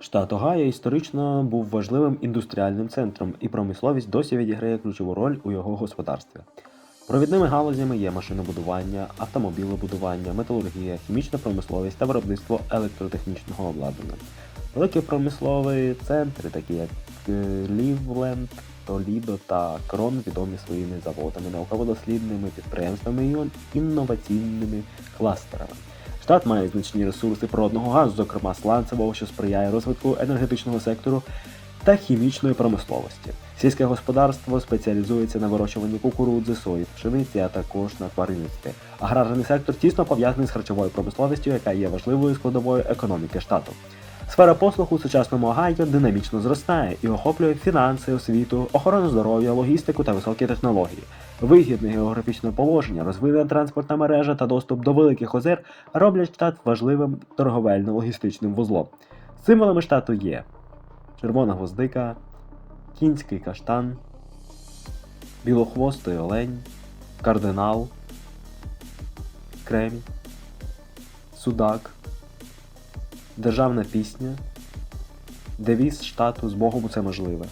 Штат Огайо історично був важливим індустріальним центром, і промисловість досі відіграє ключову роль у його господарстві. Провідними галузями є машинобудування, автомобілебудування, металургія, хімічна промисловість та виробництво електротехнічного обладнання. Великі промислові центри, такі як Клівленд, Толідо та Крон, відомі своїми заводами, науково-дослідними підприємствами і інноваційними кластерами. Штат має значні ресурси природного газу, зокрема сланцевого, що сприяє розвитку енергетичного сектору та хімічної промисловості. Сільське господарство спеціалізується на вирощуванні кукурудзи, сої, пшениці, а також на тваринництві. Аграрний сектор тісно пов'язаний з харчовою промисловістю, яка є важливою складовою економіки штату. Сфера послуг у сучасному Огайо динамічно зростає і охоплює фінанси, освіту, охорону здоров'я, логістику та високі технології. Вигідне географічне положення, розвинена транспортна мережа та доступ до великих озер роблять штат важливим торговельно-логістичним вузлом. Символами штату є червона гвоздика, кінський каштан, білохвостий олень, кардинал, кремінь, судак, державна пісня, девіз штату з Богом усе можливе.